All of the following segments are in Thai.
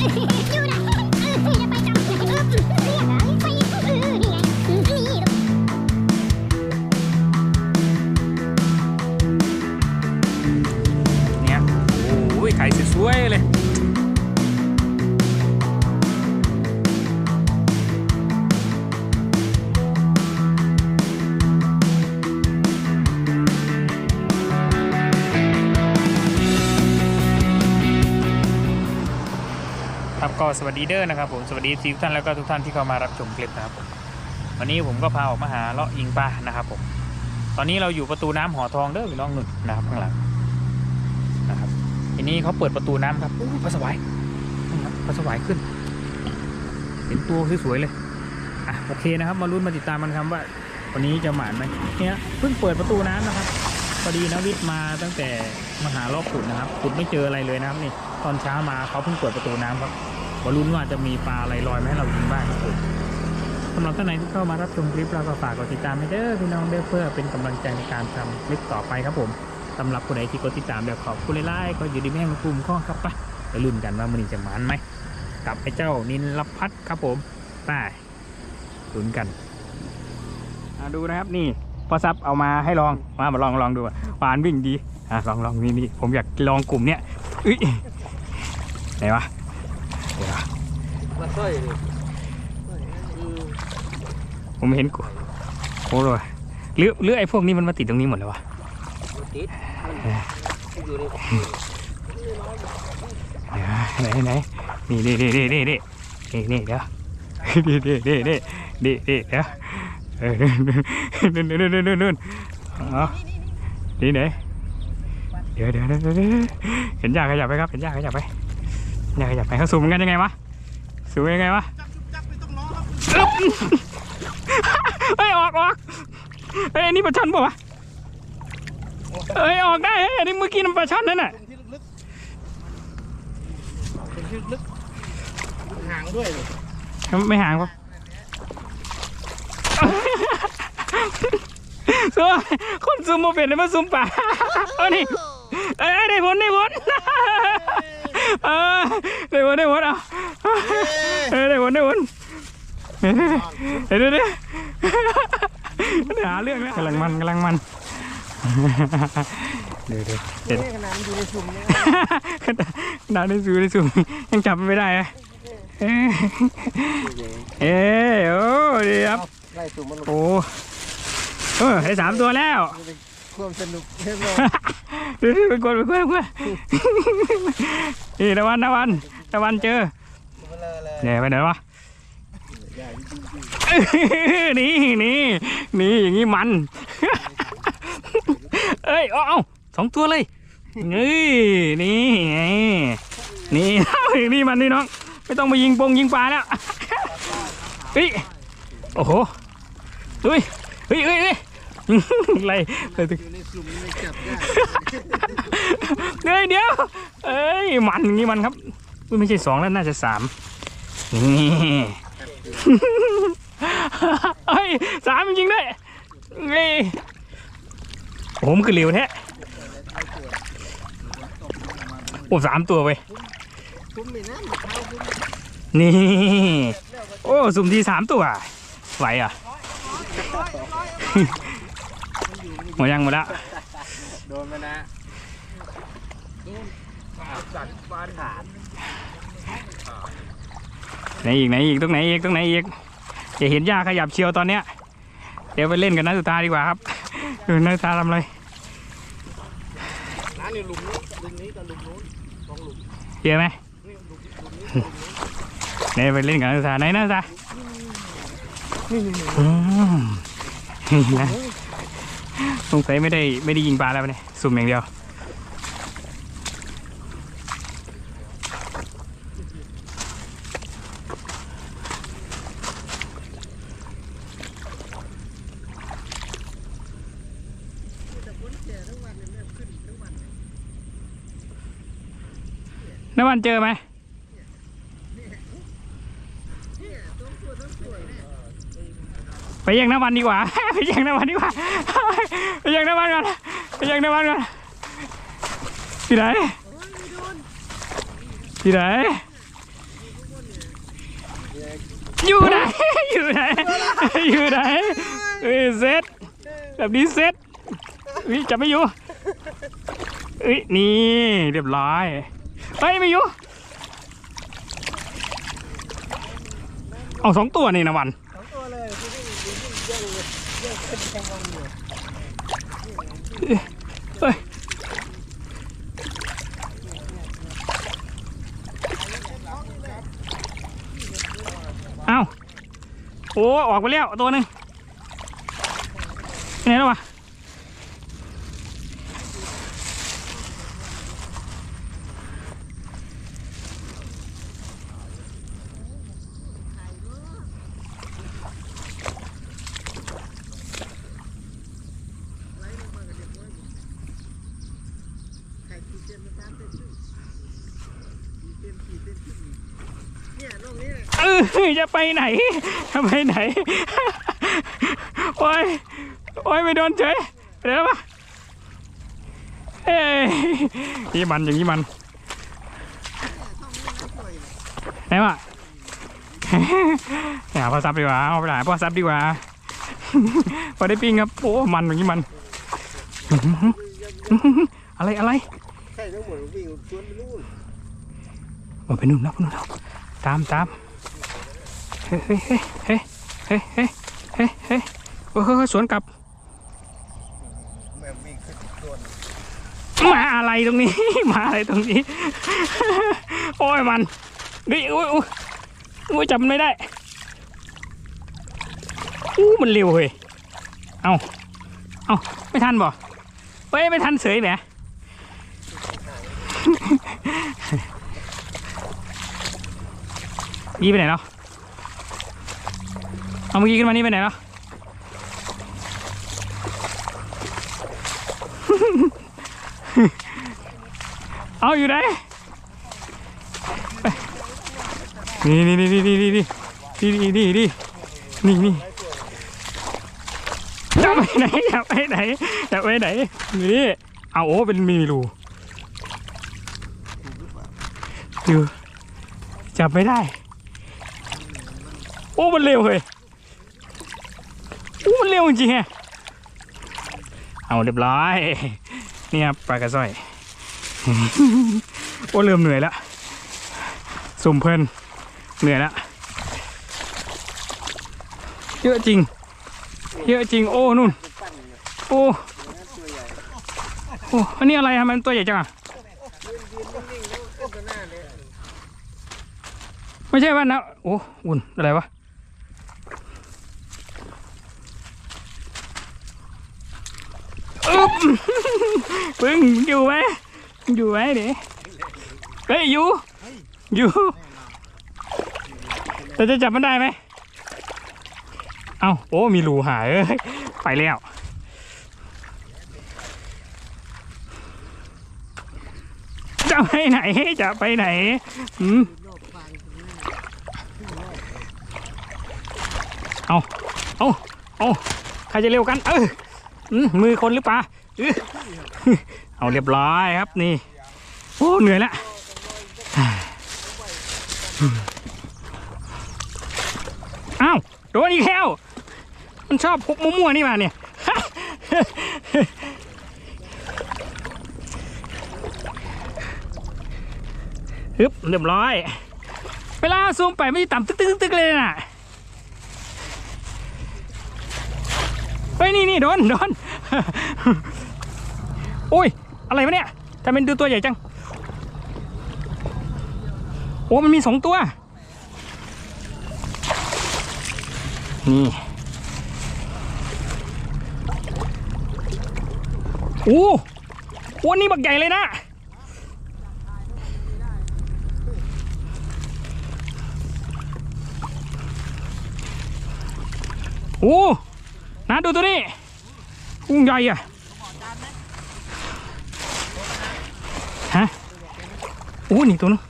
you สวัสดีเด้อนะครับผมสวัสดีทุกท่านแล้วก็ทุกท่านที่เข้ามารับชมคลิปนะครับผมวันนี้ผมก็พาออกมาหาเลาะยิงปลานะครับผมตอนนี้เราอยู่ประตูน้ำหอทองเด้อพี่น้องหนุนนะครับข้างหลังนะครับทีนี้เขาเปิดประตูน้ำครับอู้ปลาสวายนะครับปลาสวายขึ้น เห็นตัวสวยๆเลยอะโอเคนะครับ มาลุ้นมาติดตามกันครับว่าวันนี้จะหมานไหมเนี่ยเพิ่งเปิดประตูน้ำนะครับพอดีนะวิทย์มาตั้งแต่มาหารอบขุดนะครับขุดไม่เจออะไรเลยนะครับนี่ตอนเช้ามาเขาเพิ่งเปิดประตูน้ำครับ บอลุ้นว่าจะมีปลาอะไรลอยมาให้เรายิงบ้างครับผมสำหรับท่านไหนที่เข้ามารับชมคลิปเราก็ฝากกดติดตามให้เด้อพี่น้องเด้อเพื่อเป็นกำลังใจในการทำคลิปต่อไปครับผมสำหรับคนไหนที่กดติดตามเดี๋ยวขอบคุณไล่ๆก็อยู่ดีแม่งกลุ่มข้อครับไปไปลุ้นกันว่ามันจะหมันไหมกับไอ้เจ้านินลพัดครับผมไปลุ้นกันดูนะครับนี่พอซับเอามาให้ลองมามาลองลองดูหวานวิ่งดีอะลองลองนี่นี่ผมอยากลองกลุ่มเนี้ยอุ้ยไหนวะ มาสร้อยผมเห็นกูโอ้โหหรือหรือไอ้พวกนี้มันมาติดตรงนี้หมดเลยวะมันติดอยู่ในไหนไหนนี่นี่นี่นี่นี่นี่นี่นี่เดี๋ยวนี่นี่นี่นี่นี่นี่เดี๋ยวนู่นนู่นนู่นนู่นนู่นอ๋อนี่ไหนเดี๋ยวเดี๋ยวเดี๋ยวเดี๋ยวเห็นยากขยับไปครับเห็นยากขยับไปยากขยับไปเขาสูงกันยังไงวะ สูงยังไงวะอึ๊บเฮ้ยออกออกเฮ้ยอันนี้ปลาช่อนป่าวะเอ้ยออกได้เฮ้ยอันนี้เมื่อกี้มันปลาช่อนนั่นน่ะเป็นที่ลึกเป็นที่ลึกห่างด้วยเลยไม่ห่างปะซัวคนซูมโมเป็นเลยมาซูมป่าเอานี่เอ้ยได้ผลได้ผลเออได้ผลได้ผลเอา เออได้ผลได้ผลเดี๋ยวเดี๋ยวเดี๋ยวเดี๋ยวหาเรื่องแล้วกำลังมันกำลังมันเดี๋ยวเดี๋ยวเดี๋ยวนี่ขนาดมันอยู่ในสุ่มเนี่ยขนาดขนาดได้สูได้สูยังจับมันไม่ได้อะเอ้ยเอ้ยโอ้ดีครับไล่สุ่มมันลงโอ้เออได้สามตัวแล้วความสนุกเรียบร้อยเดี๋ยวไปกดไปกดไปกดนี่ตะวันตะวันตะวันเจอ มาเลยเลยเนี่ยไปไหนวะนี่นี่นี่อย่างงี้มัน เอ้ยเอาเอาสองตัวเลยนี่นี่ไงนี่นี่มันนี่น้องไม่ต้องมายิงปงยิงปลาแล้วเฮ้ยโอ้โหเฮ้ยเฮ้ยเฮ้ยเฮ้ยอะไรอะไรตึกอยู่ในสุ่มนี่ไม่จับได้เฮ้ยเดี๋ยวเอ้ยมันอย่างงี้มันครับ อุ๊ยไม่ใช่สองแล้วน่าจะสามนี่เฮ้ยสามจริงๆด้วยเฮ้ยโอ้โหมันคือเหลวแท้โอ้สามตัวเว้ยคุ้มเลยนะมะพร้าวคุ้มนี่ โอ้สุ่มทีสามตัว ไหวอะหมดยังหมดละโดนมานะจัดฟาดขาด ไหนอีกไหนอีกตรงไหนอีกตรงไหนอีกจะเห็นหญ้าขยับเชียวตอนเนี้ยเดี๋ยวไปเล่นกับนักศึกษาดีกว่าครับดูนักศึกษาทำอะไรน้าเนี่ยหลุมนี้หลุมนี้กับหลุมนู้นสองหลุมเจอะไหมเนี่หลุมหลุมนี้หลุมนี้ไปเล่นกับนักศึกษาไหนนักศึกษานี่นี่นะสงสัยไม่ได้ไม่ได้ยิงปลาแล้วเนี่ยสุ่มอย่างเดียว น้ำมันเจอไหมไปยังน้ำมันดีกว่า ไปยังน้ำมันดีกว่า ไปยังน้ำมันก่อนไปยังน้ำมันก่อนที่ไหนที่ไหนอยู่ไหนอยู่ไหนอยู่ไหนเอ้ยเซตแบบนี้เซตวิจะไม่อยู่เอ้ยนี่เรียบร้อย เฮ้ยไม่อยู่เอาสองตัวนี่นะวันสองตัวเลยที่นี่ยิ่งเยอะเลยเยอะขึ้นแทงวันอยู่เฮ้ยเอาโอ้ออกไปแล้วตัวหนึ่งไหนแล้ววะ ไข่กี่เต็มมันสามเต็มครึ่งกี่เต็มกี่เต็มครึ่งเนี่ยโลกนี้ เออ จะไปไหนจะไปไหน โอ้ย โอ้ยไม่โดนเฉยไปไหนแล้ววะเอ้ยนี่มันอย่างนี้มันไหนวะไปหาพ่อซับดีกว่าเอาไปหาพ่อซับดีกว่าพอได้ปิ้งครับโอ้มันอย่างนี้มัน อะไรอะไรใช่ทั้งหมดวิ่งสวนไปนู่นมันไปนู่นแล้วไปนู่นแล้วตามตามเฮ้ยเฮ้ยเฮ้ยเฮ้ยเฮ้ยเฮ้โอ้โหสวนกลับมาอะไรตรงนี้ มาอะไรตรงนี้ โอ้ยมันนี่อุ้ยอุ้ยจับมันไม่ได้อู้มันเร็วเฮ้ยเอาเอาไม่ทันบ่เฮ้ยไม่ทันเสยแหมยี่ไปไหนเนาะ เอาเมื่อกี้ขึ้นมานี่ไปไหนแล้วเอาอยู่ไหนนี่นี่นี่นี่นี่นี่นี่นี่นี่นี่นี่นี่จะไปไหนจะไปไหนจะไปไหนนี่เอาโอ้เป็นมีรูดูจับไม่ได้ โอ้มันเร็วเลย เร็วจริงเอาเรียบร้อย นี่ครับปลากระส้อย โอ้เริ่มเหนื่อยแล้วสุ่มเพลินเหนื่อยแล้วเยอะจริง เยอะจริง โอ้นู่น โอ้โอ้อันนี้อะไรทำมันตัวใหญ่จังอะไม่ใช่ว่านะโอ้อุ่นอะไรวะ อึ๊บปึ้งอยู่ไหมอยู่ไหมเดี๋ยวเฮ้ยอยู่อยู่แต่จะจับมันได้ไหมเอาโอ้มีรูหายเอ้ยไปแล้วจะไปไหนจะไปไหนอืมรอบฟางตรงนี้เอาเอาเอาใครจะเร็วกัน เออ มือคนหรือเปล่าเอาเรียบร้อยครับนี่ โอ้เหนื่อยแล้วอ้าวโดนอีกแล้วมันชอบพกมั่วๆนี่มาเนี่ยฮึบเรียบร้อย เวลาซูมไปไม่ต่ำตึกตึกตึกเลยน่ะ เฮ้ย นี่นี่โดนโดนโอ้ย อะไรวะเนี่ยทำเป็นดูตัวใหญ่จัง โอ้มันมีสองตัว นี่ โอ้โหนี่บักใหญ่เลยนะ โอ้ ดูตัวนี้กุ้งใหญ่อะฮะโอ้นี่ตัวนึง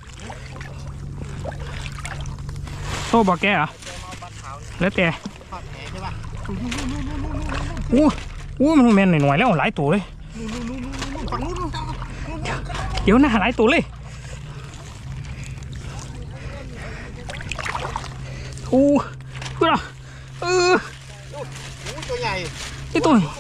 โตบอกแกเหรอแล้วแต่ทอดแหใช่ป่ะโอ้โอ้มันแมนหน่อยๆแล้วหลายตัวเลยฝั่งนู้นนู่นเดี๋ยวหน้าหลายตัวเลยโอ้เพื่อนเออ พี่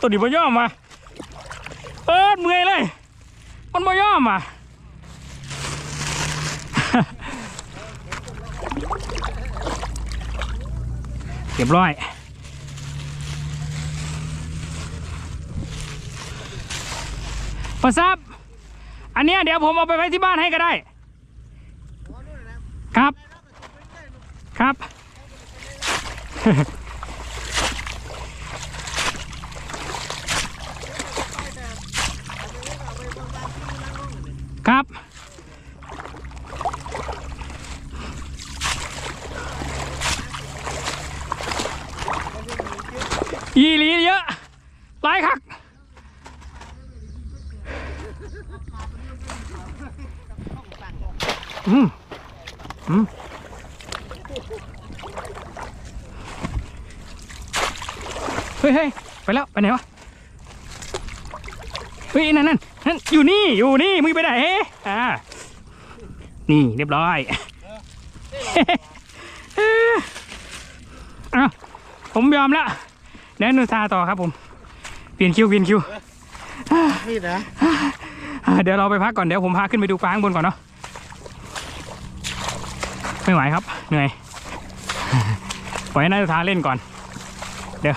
ตัวนี้บ่ย่อมมาเอิดเมื่อยเลย มันบ่ย่อมอะเรียบร้อยพอซับอันนี้เดี๋ยวผมเอาไปไว้ที่บ้านให้ก็ได้ ครับ ครับ อีหลีเยอะหลายคัก อืม อืมเฮ้ยเฮ้ยไปแล้ว ไปไหนวะ เฮ้ย นั่นนั่นนั่นอยู่นี่ อยู่นี่ มึงไปไหนเฮ้อ่า นี่เรียบร้อยเอาผมยอมแล้วเดี๋ยวนูซาต่อครับผม เปลี่ยนคิวเปลี่ยนคิว นี่นะอ่าเดี๋ยวเราไปพักก่อน เดี๋ยวผมพาขึ้นไปดูปลาข้างบนก่อนเนาะ ไม่ไหวครับ เหนื่อยปล่อยให้นาฬิกาเล่นก่อน เดี๋ยว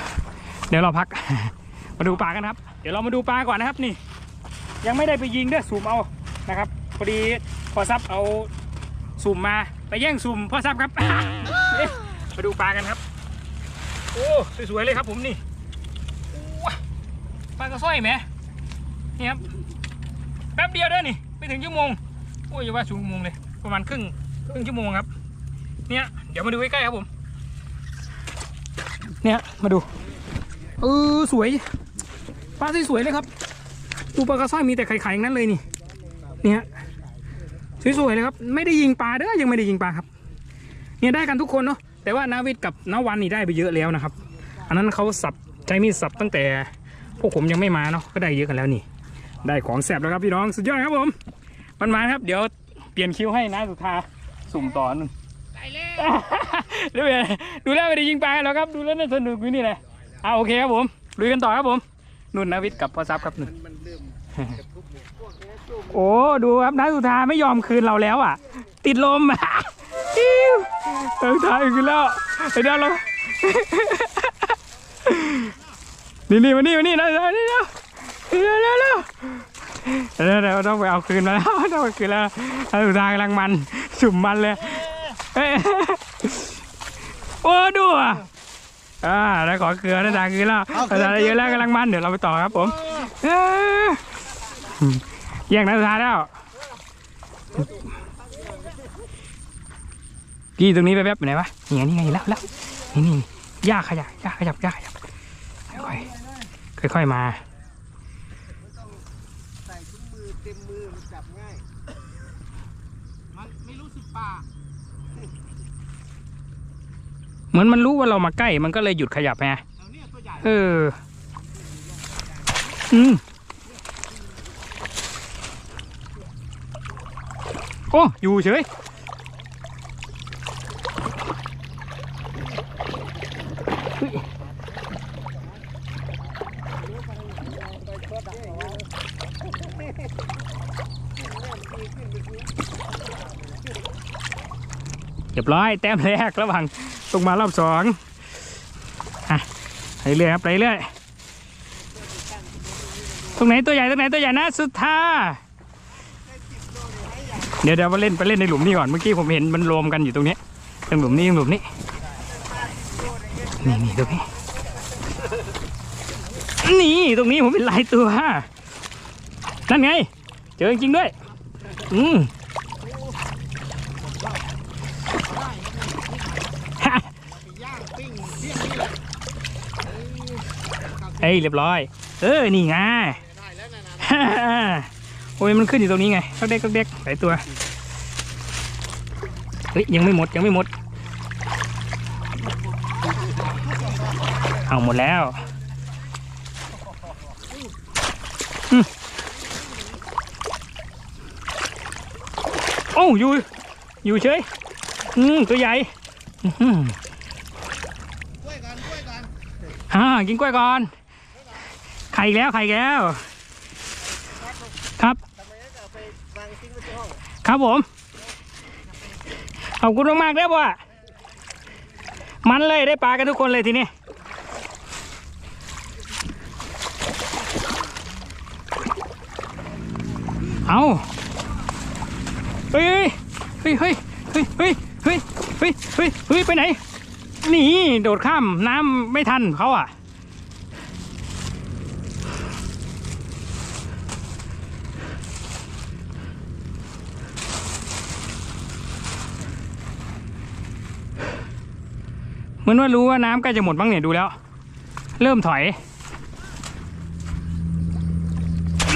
เดี๋ยวเราพัก มาดูปลากันครับ เดี๋ยวเรามาดูปลาก่อนนะครับนี่ ยังไม่ได้ไปยิงด้อสูมเอานะครับพอดีพอซับเอาสูมมาไปแย่งสูมพ่อซับครับมาดูปลากันครับ โอ้สวยๆเลยครับผมนี่ปลากระส้อยไหมนี่ครับแป๊บเดียวเด้อนี่ไม่ถึงชั่วโมงโอ้ยอย่าว่าชั่วโมงเลยประมาณครึ่งครึ่งชั่วโมงครับ เนี่ยเดี๋ยวมาดูใกล้ๆครับผม เนี่ยมาดูเออสวยปลาสวยเลยครับดูปลากระสร้อยมีแต่ไข่ๆอย่างนั้นเลยนี่ เนี่ยสวยๆเลยครับ ไม่ได้ยิงปลาเด้อยังไม่ได้ยิงปลาครับ เนี่ยได้กันทุกคนเนาะแต่ว่านาวิทย์กับนาวันนี่ได้ไปเยอะแล้วนะครับ อันนั้นเขาสับใช้มีดสับตั้งแต่พวกผมยังไม่มาเนาะก็ได้เยอะกันแล้วนี่ ได้ของแสบแล้วครับพี่น้องสุดยอดครับผมมันมาครับ เดี๋ยวเปลี่ยนคิวให้นะสุธาสุ่มต่อนึง ไปเลยดูเลยดูแล้วไม่ได้ยิงปลาแล้วครับ ดูแล้วน่าสนุกอยู่นี่แหละอ่าโอเคครับผมลุยกันต่อครับผมนุ่นนาวิทย์กับพ่อซับครับนุ่นมันเริ่มกระทุกเนี่ยพวกนี้จุ่มโอ้ดูครับนาสุธาไม่ยอมคืนเราแล้วอะ ติดลมอิ๊วเออถ่ายคืนแล้วเดี๋ยวเรานี่นี่มานี่มานี่นะนี่นะเร็วเร็วเร็วเดี๋ยวเดี๋ยวต้องไปเอาคืนมาแล้วต้องไปคืนแล้วนาสุธากำลังมัน สุ่มมันเลยเอ้ย โอ้ดูอะอ่าได้ขอเกลือนาสุธาคืนแล้วนาสุธาได้เยอะแล้วกำลังมันเดี๋ยวเราไปต่อครับผมเอ้ยแย่งนักศึกษาแล้วกี่ตรงนี้ไปแป๊บๆไปไหนวะนี่ไงนี่ไงแล้วแล้วนี่นี่ย่าขยับย่าขยับย่าขยับค่อยๆค่อยๆมา ใส่ถุงมือเต็มมือมันจับง่าย มันไม่รู้สึกป่า เหมือนมันรู้ว่าเรามาใกล้ มันก็เลยหยุดขยับไงเนี้ยตัวใหญ่เออ อืมโอ้อยู่เฉยเรียบร้อยแต้มแรกระหว่าง ตรงมารอบสองอะไปเรื่อยครับไปเรื่อยตรงไหนตัวใหญ่ตรงไหนตัวใหญ่นะสุดท้าเดี๋ยวเดี๋ยวมาเล่นไปเล่นในหลุมนี่ก่อนเมื่อกี้ผมเห็นมันรวมกันอยู่ตรงนี้ตรงหลุมนี้ตรงหลุมนี้นี่นี่ตรงนี้นี่ตรงนี้ผมเป็นหลายตัวนั่นไง เจอจริงด้วย อืม ย่างปิ้ง เที่ยงนี่แหละเอ้ยกับเอ้ยเรียบร้อย เออ นี่ไงได้แล้วนะนะโอ้ยมันขึ้นอยู่ตรงนี้ไงก็เด็กก็เด็กหลายตัว เฮ้ยยังไม่หมดยังไม่หมด เอาหมดแล้วอืมโอ้อยู่อยู่เฉยอืมตัวใหญ่อื้อหือกล้วยกันกล้วยกันอ่ากินกล้วยก่อนไข่แล้วไข่แล้ว ครับทำไมจะเอาไปวางทิ้งไว้ที่ห้องครับผม ขอบคุณมากๆแล้วว่ะมันเลยได้ปลากันทุกคนเลยทีนี้เอาเฮ้ยเฮ้ยเฮ้ยเฮ้ยเฮ้ยเฮ้ยเฮ้ยเฮ้ยเฮ้ยไปไหนหนีโดดข้ามน้ำไม่ทันเขาอะ มือนว่ารู้ว่าน้ำใกล้จะหมดบ้างเนี่ยดูแล้ว เริ่มถอย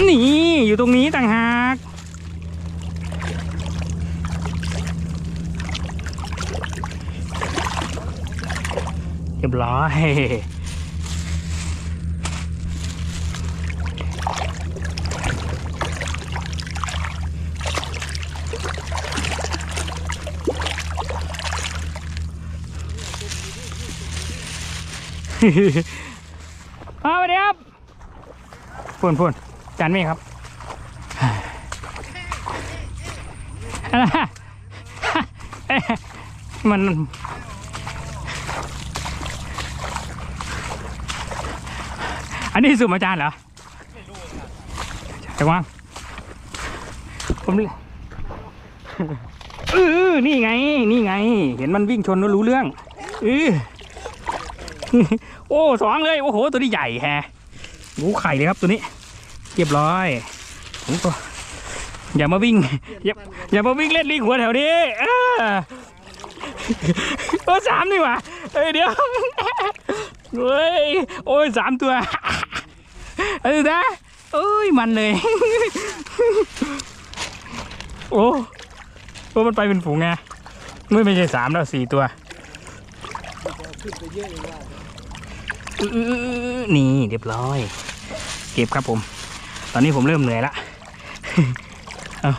นี่อยู่ตรงนี้ต่างหากเรียบร้อย เอาไปเดี๋ยวครับพูนพูนจานเมฆครับอะไรฮะมันอันนี้สุ่มอาจารย์เหรอแต่ว่าผมเออนี่ไง นี่ไง เห็นมันวิ่งชนแล้วรู้เรื่องเออ โอ้สองเลยโอ้โหตัวนี้ใหญ่แฮะงูไข่เลยครับตัวนี้เรียบร้อยโอ้โหอย่ามาวิ่ง อย่าอย่ามาวิ่งเล่นลิงหัวแถวนี้เออตัวสามนี่หว่าเอ้ยเดี๋ยวเฮ้ยโอ้ยสามตัวเออนะเอ้ยมันเลย โอ้ตัวมันไปเป็นฝูงไงไม่ไม่ใช่สามแล้วสี่ตัว นี่เรียบร้อย เก็บครับผม ตอนนี้ผมเริ่มเหนื่อยละเอา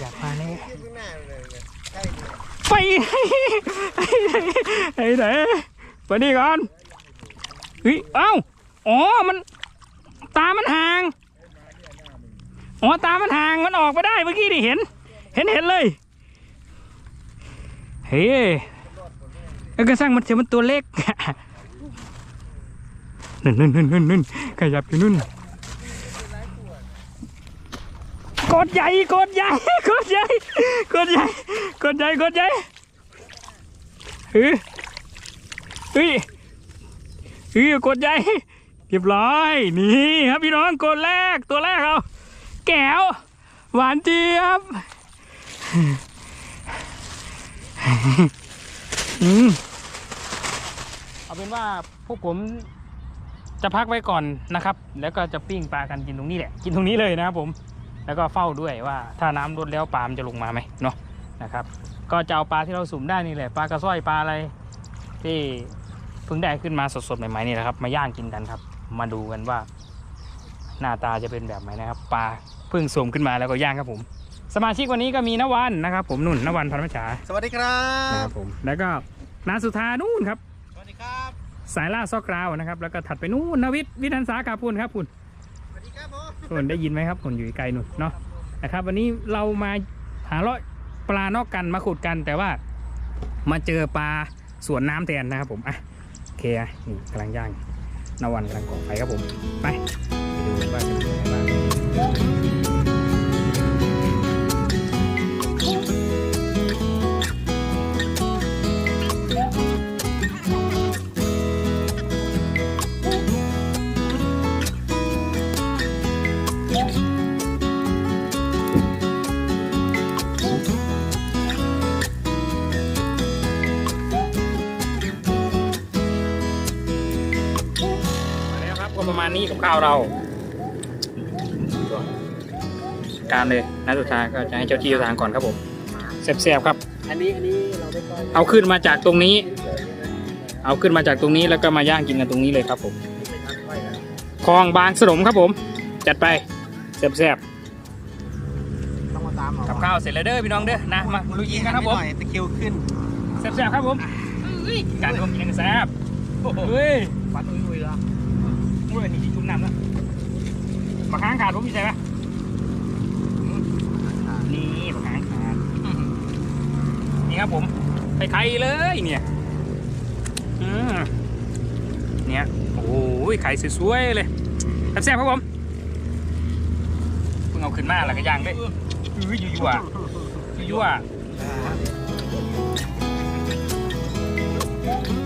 อยากมาแน่เทียบข้างหน้าเลยเลยใช่เลยไปไอ้ไหนไปนี่ก่อนเฮ้ยเอ้าอ๋อมันตามันห่าง อ๋อ ตามันห่าง มันออกมาได้เมื่อกี้นี่เห็น เห็นเห็นเลย เฮ้ ยเอ้ยกระสังมันเสียมันตัวเล็กนั่นนั่นนั่นนั่นนั่นขยับอยู่นู่นกดใหญ่กดใหญ่กดใหญ่กดใหญ่กดใหญ่กดใหญ่เฮ้ยเฮ้ยเฮ้ยกดใหญ่เรียบร้อยนี่ครับพี่น้องกดแรกตัวแรกเราแก้วหวานเจี๊ยบ อืมเอาเป็นว่าพวกผมจะพักไว้ก่อนนะครับ แล้วก็จะปิ้งปลากันกินตรงนี้แหละ กินตรงนี้เลยนะครับผม แล้วก็เฝ้าด้วยว่า ถ้าน้ำลดแล้วปลามันจะลงมาไหมเนาะนะครับ ก็จะเอาปลาที่เราสุ่มได้นี่แหละ ปลากระส้อยปลาอะไร ที่เพิ่งได้ขึ้นมาสดๆใหม่ๆนี่แหละครับ มาย่างกินกันครับ มาดูกันว่า หน้าตาจะเป็นแบบไหนนะครับ ปลาเพิ่งสุ่มขึ้นมาแล้วก็ย่างครับผม สมาชิกวันนี้ก็มีนวันนะครับ ผมนุ่นนวันพันมฉาสวัสดีครันะครับบ ผมแล้วก็นาสุธานู่นครับ สวัสดีครับ สายล่าซอกกราวนะครับ แล้วก็ถัดไปนู่นนวิทย์วิทันสากาพูนครับคุณสวัสดีครับผม คุณได้ยินไหมครับคุณอยู่ไกลนู่นเนาะนะครับ วันนี้เรามาหาเลาะปลานอกกันมาขุดกัน แต่ว่ามาเจอปลาสวนน้ำแทนนะครับผมอะโอเคอะนี่กำลังย่างนวันกำลังก่อไฟครับผมไปไปดูกันว่า มาณนี้กับข้าวเรา การเลยนัดสุดท้ายก็จะให้เจ้าที่เจ้าทางก่อนครับผมแซ่บๆครับ อันนี้อันนี้เราไม่ก้อยเอาขึ้นมาจากตรงนี้ เอาขึ้นมาจากตรงนี้แล้วก็มาย่างกินกันตรงนี้เลยครับผมไม่ทำก้อยแล้วคลองบางสนมครับผม จัดไปแซ่บต้องมาตามๆกับข้าวเสร็จแล้วเด้อพี่น้องเด้อนะมาลุยกินกันครับผมตะคิวขึ้นแซ่บๆครับผมอุ้ยการรวมกินกันแซ่บเฮ้ยฟันอุ้ยๆแล้ว อุ้ยนี่จุ่มน้ำแล้วมาค้างขาดผมมีใช่ไหมนี่มาค้างขาดนี่ครับผมไข่ๆเลยเนี่ยเนี่ยโอ้ยไข่สวยๆเลยแซ่บๆครับผมเพิ่งเอาขึ้นมาแล้วก็ย่างเลยอุ้ยยั่วๆยั่วๆ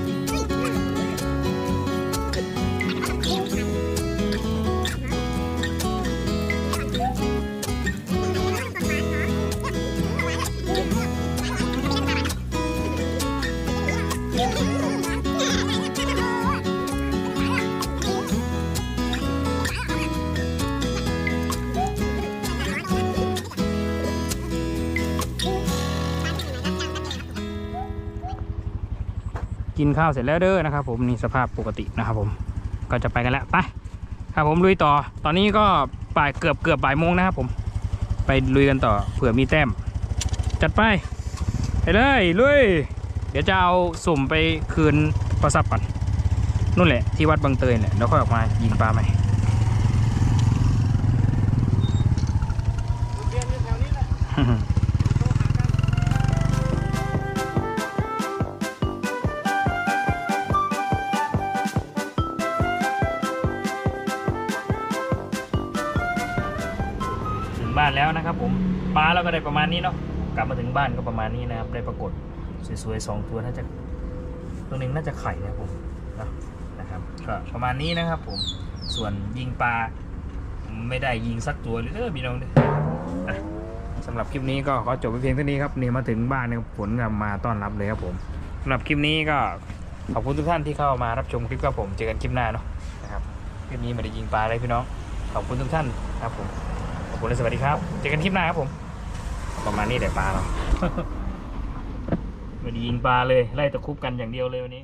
กินข้าวเสร็จแล้วเด้อนะครับ ผมนี่สภาพปกตินะครับ ผมก็จะไปกันแล้วไปครับผมลุยต่อ ตอนนี้ก็บ่ายเกือบเกือบบ่ายโมงนะครับ ผม ไปลุยกันต่อเผื่อมีแต้ม จัดไปไปเลยลุยเดี๋ยวจะเอาสุ่มไปคืนประสับก่อนนู่นแหละที่วัดบางเตยแหละแล้วค่อยออกมายิงปลาใหม่ บ้านแล้วนะครับ ผมปลาเราก็ได้ประมาณนี้เนาะกลับมาถึงบ้านก็ประมาณนี้นะครับได้ปรากฏสวยๆสองตัวน่าจะตัวหนึ่งน่าจะไข่นะผมนะครับก็ประมาณนี้นะครับ ผมส่วนยิงปลาไม่ได้ยิงสักตัวเลยเออพี่น้องเด้ออะสำหรับคลิปนี้ก็ขอจบไปเพียงเท่านี้ครับนี่มาถึงบ้านเนี่ยฝนกลังมาต้อนรับเลยครับผมสำหรับคลิปนี้ก็ขอบคุณทุกท่านที่เข้ามารับชมคลิปกับผมเจอกันคลิปหน้าเนาะนะครับคลิปนี้ไม่ได้ยิงปลาเลยพี่น้องขอบคุณทุกท่านครับผม ขอบคุณและสวัสดีครับ เจอกันคลิปหน้าครับผม ประมาณนี้แต่ปลาเราไม่ได้ยิงปลาเลย ไล่ตะครุบกันอย่างเดียวเลยวันนี้